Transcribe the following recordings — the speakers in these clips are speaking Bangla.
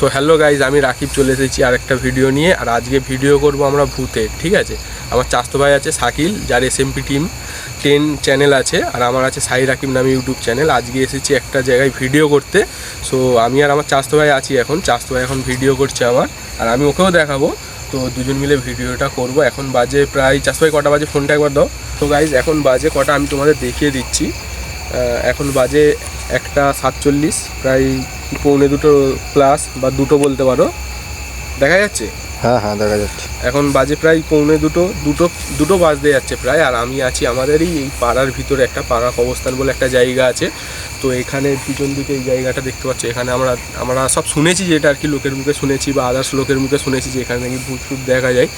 সো হ্যালো গাইজ আমি রাকিব চলে এসেছি আর একটা ভিডিও নিয়ে, আর আজকে ভিডিও করব আমরা ভূতের ঠিক আছে? আমার চাস্তো ভাই আছে শাকিল, যার S MP team ten channel আছে, আর আমার আছে সাই রাকিব নামে ইউটিউব চ্যানেল আজকে এসেছি একটা জায়গায় ভিডিও করতে। সো আমি আর আমার চাস্তো ভাই আছি এখন, চাস্তো ভাই এখন ভিডিও করছে আমার, আর আমি ওকেও দেখাবো। তো, দুজন মিলে ভিডিওটা করব। এখন বাজে প্রায়, চাস্তো ভাই কটা বাজে? ফোনটা একবার দাও। তো গাইজ এখন বাজে কটা? আমি তোমাদের দেখিয়ে দিচ্ছি। এখন বাজে একটা সাতচল্লিশ, প্রায় পৌনে দুটো প্লাস বা দুটো বলতে পারো। দেখা যাচ্ছে? হ্যাঁ হ্যাঁ দেখা যাচ্ছে। এখন বাজে প্রায় পৌনে দুটো দুটো দুটো বাজতে যাচ্ছে প্রায়। আর আমি আছি আমাদেরই এই পাড়ার ভিতরে একটা পাড়া কবস্থান বলে একটা জায়গা আছে। তো এখানে পিছন দিকে এই জায়গাটা দেখতে পাচ্ছি, এখানে আমরা আমরা সব শুনেছি যেটা আর কি লোকের মুখে শুনেছি বা আদার্স লোকের মুখে শুনেছি যে এখানে নাকি ভূত ফুত দেখা যায়।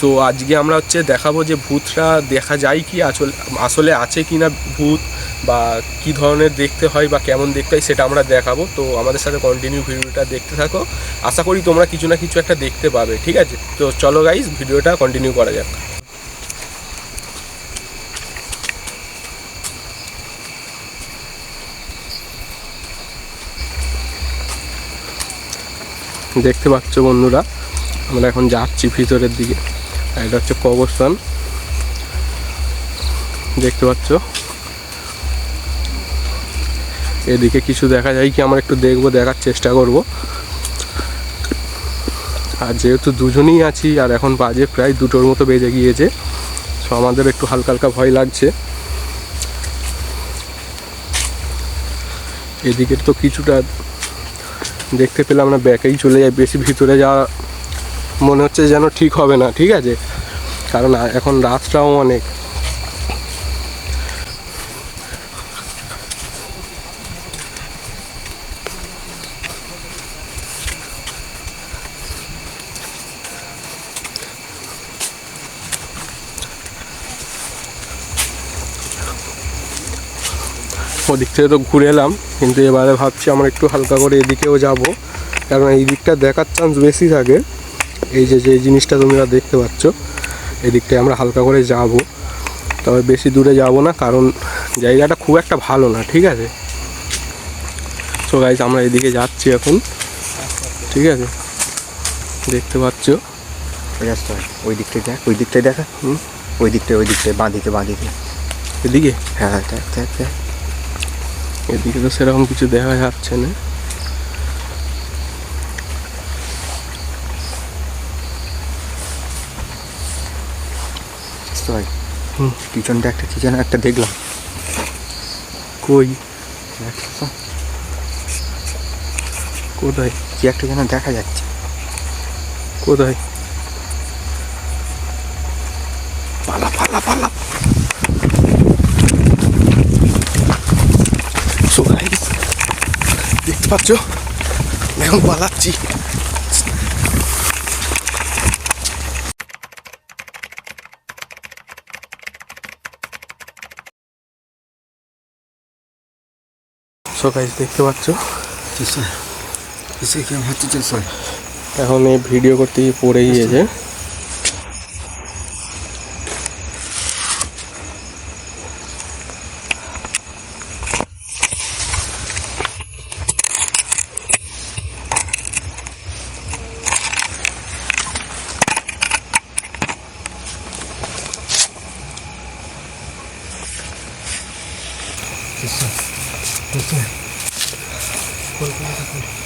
তো আজকে আমরা হচ্ছে দেখাবো যে ভূতটা দেখা যায় কি আসলে আসলে আছে কি না ভূত বা কি ধরনের দেখতে হয় বা কেমন দেখতে হয় সেটা আমরা দেখাবো। তো আমাদের সাথে কন্টিনিউ ভিডিওটা দেখতে থাকো। আশা করি তোমরা কিছু না কিছু একটা দেখতে পাবে, ঠিক আছে? তো চলো গাইজ ভিডিওটা কন্টিনিউ করা যাক। দেখতে পাচ্ছ বন্ধুরা, আমরা এখন যাচ্ছি ভিতরের দিকে। আর এটা হচ্ছে কবরস্থান। দেখতে পাচ্ছ? এদিকে কিছু দেখা যায় কি, আমরা একটু দেখব, দেখার চেষ্টা করব। আর যেহেতু দুজনেই আছি, আর এখন বাজে প্রায় দুটোর মতো বেজে গিয়েছে সো আমাদের একটু হালকা হালকা ভয় লাগছে। এদিকে তো কিছুটা দেখতে পেলে আমরা ব্যাকেই চলে যাই বেশি ভিতরে যাওয়া মনে হচ্ছে যেন ঠিক হবে না, ঠিক আছে? কারণ এখন রাতটাও অনেক। ওদিক থেকে তো ঘুরে এলাম কিন্তু এবারে ভাবছি আমরা একটু হালকা করে এদিকেও যাব। কারণ এই দিকটা দেখার চান্স বেশি থাকে। এই যে যে জিনিসটা তোমরা দেখতে পাচ্ছ এদিকটায় আমরা হালকা করে যাব। তবে বেশি দূরে যাব না কারণ জায়গাটা খুব একটা ভালো না ঠিক আছে? তো গাইজ আমরা এদিকে যাচ্ছি এখন ঠিক আছে? দেখতে পাচ্ছ? ওই দিকটায় দেখ ওই দিকটায় দেখা। হুম। ওই দিকটায় ওই দিকটায় বাঁ দিকে বাঁ দিকে এদিকে? হ্যাঁ হ্যাঁ দেখ দেখ দেখ। এদিকে তো সেরকম কিছু দেখা যাচ্ছে না। পিছনটা একটা কি যেন একটা দেখলাম। কই? কোথায়? কি একটা যেন দেখা যাচ্ছে। কোথায়? পালা পালা পালা সো গাইস দেখতে পাচ্ছ? এখন পালাচ্ছি। সো দেখতে পাচ্ছ? এখন এই ভিডিও করতে গিয়ে পড়ে গিয়েছে। 消し。します。これ。